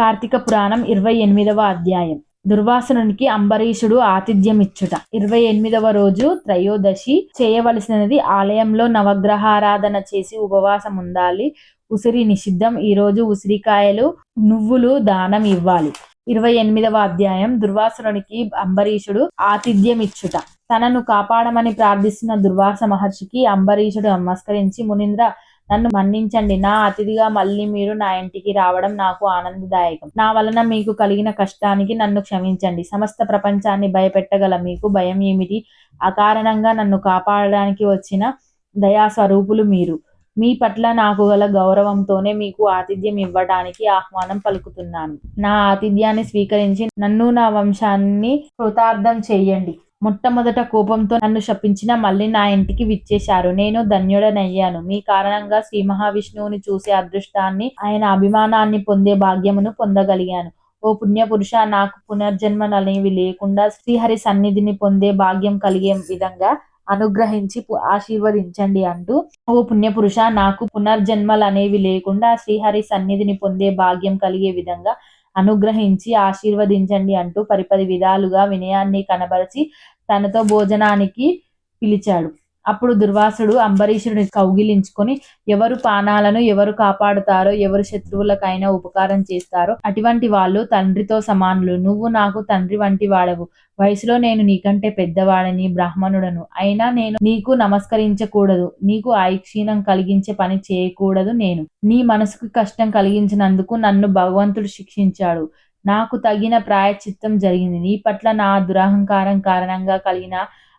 కార్తీక పురాణం ఇరవై ఎనిమిదవ అధ్యాయం. దుర్వాసనునికి అంబరీషుడు ఆతిథ్యమిచ్చుట. ఇరవై ఎనిమిదవ రోజు త్రయోదశి చేయవలసినది ఆలయంలో నవగ్రహారాధన చేసి ఉపవాసం ఉండాలి ఉసిరి నిషిద్ధం. ఈ రోజు ఉసిరికాయలు నువ్వులు దానం ఇవ్వాలి. ఇరవై ఎనిమిదవ అధ్యాయం. దుర్వాసురునికి అంబరీషుడు ఆతిథ్యమిచ్చుట. తనను కాపాడమని ప్రార్థిస్తున్న దుర్వాస మహర్షికి అంబరీషుడు నమస్కరించి మునింద్ర నన్ను మన్నించండి. నా అతిథిగా మళ్ళీ మీరు నా ఇంటికి రావడం నాకు ఆనందదాయకం. నా వలన మీకు కలిగిన కష్టానికి నన్ను క్షమించండి. సమస్త ప్రపంచాన్ని భయపెట్టగల మీకు భయం ఏమిటి? అకారణంగా నన్ను కాపాడడానికి వచ్చిన దయా స్వరూపులు మీరు. మీ పట్ల నాకు గల గౌరవంతోనే మీకు ఆతిథ్యం ఇవ్వడానికి ఆహ్వానం పలుకుతున్నాను. నా ఆతిథ్యాన్ని స్వీకరించి నన్ను నా వంశాన్ని కృతార్థం చేయండి. మొట్టమొదట కోపంతో నన్ను శపించిన మళ్ళీ నా ఇంటికి విచ్చేశారు. నేను ధన్యుడనయ్యాను. మీ కారణంగా శ్రీ మహావిష్ణువుని చూసే అదృష్టాన్ని ఆయన అభిమానాన్ని పొందే భాగ్యమును పొందగలిగాను. ఓ పుణ్యపురుష నాకు పునర్జన్మలనేవి లేకుండా శ్రీహరి సన్నిధిని పొందే భాగ్యం కలిగే విధంగా అనుగ్రహించి ఆశీర్వదించండి అంటూ ఓ పుణ్యపురుష నాకు పునర్జన్మలు అనేవి లేకుండా శ్రీహరి సన్నిధిని పొందే భాగ్యం కలిగే విధంగా అనుగ్రహించి ఆశీర్వదించండి అంటూ పరిపది విధాలుగా వినయాన్ని కనబరిచి తనతో భోజనానికి పిలిచాడు. అప్పుడు దుర్వాసుడు అంబరీషుడిని కౌగిలించుకొని ఎవరు పానాలను ఎవరు కాపాడుతారో ఎవరు శత్రువులకైనా ఉపకారం చేస్తారో అటువంటి వాళ్ళు తండ్రితో సమానులు. నువ్వు నాకు తండ్రి వంటి వాడవు. వయసులో నేను నీకంటే పెద్దవాడని బ్రాహ్మణుడను. అయినా నేను నీకు నమస్కరించకూడదు. నీకు ఐక్షీణం కలిగించే పని చేయకూడదు నేను. నీ మనసుకు కష్టం కలిగించినందుకు నన్ను భగవంతుడు శిక్షించాడు. నాకు తగిన ప్రాయచిత్తం జరిగింది. నీ పట్ల నా దురహంకారం కారణంగా కలిగిన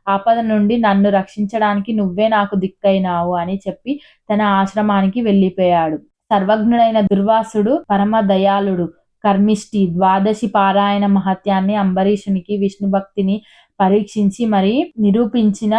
ఆపద నుండి నన్ను రక్షించడానికి నువ్వే నాకు దిక్కైనావు అని చెప్పి తన ఆశ్రమానికి వెళ్ళిపోయాడు. సర్వజ్ఞుడైన దుర్వాసుడు పరమ దయాళుడు కర్మిష్టి ద్వాదశి పారాయణ మహత్యాన్ని అంబరీషునికి విష్ణు భక్తిని పరీక్షించి మరి నిరూపించిన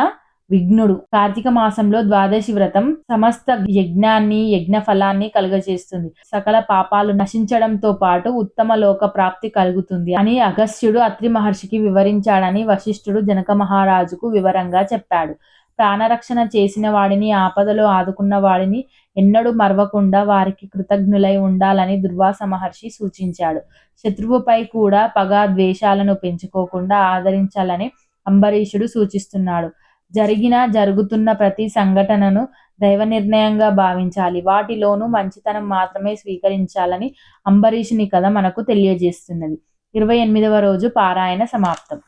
విఘ్నుడు. కార్తీక మాసంలో ద్వాదశి వ్రతం సమస్త యజ్ఞాన్ని యజ్ఞ ఫలాన్ని కలుగజేస్తుంది. సకల పాపాలు నశించడంతో పాటు ఉత్తమ లోక ప్రాప్తి కలుగుతుంది అని అగస్త్యుడు అత్రి మహర్షికి వివరించాడని వశిష్ఠుడు జనక మహారాజుకు వివరంగా చెప్పాడు. ప్రాణరక్షణ చేసిన వాడిని ఆపదలో ఆదుకున్న వాడిని ఎన్నడూ మరవకుండా వారికి కృతజ్ఞులై ఉండాలని దుర్వాస మహర్షి సూచించాడు. శత్రువుపై కూడా పగ ద్వేషాలను పెంచుకోకుండా ఆదరించాలని అంబరీషుడు సూచిస్తున్నాడు. జరిగిన జరుగుతున్న ప్రతి సంఘటనను దైవ నిర్ణయంగా భావించాలి. వాటిలోనూ మంచితనం మాత్రమే స్వీకరించాలని అంబరీషుని కథ మనకు తెలియజేస్తున్నది. ఇరవై ఎనిమిదవ రోజు పారాయణ సమాప్తం.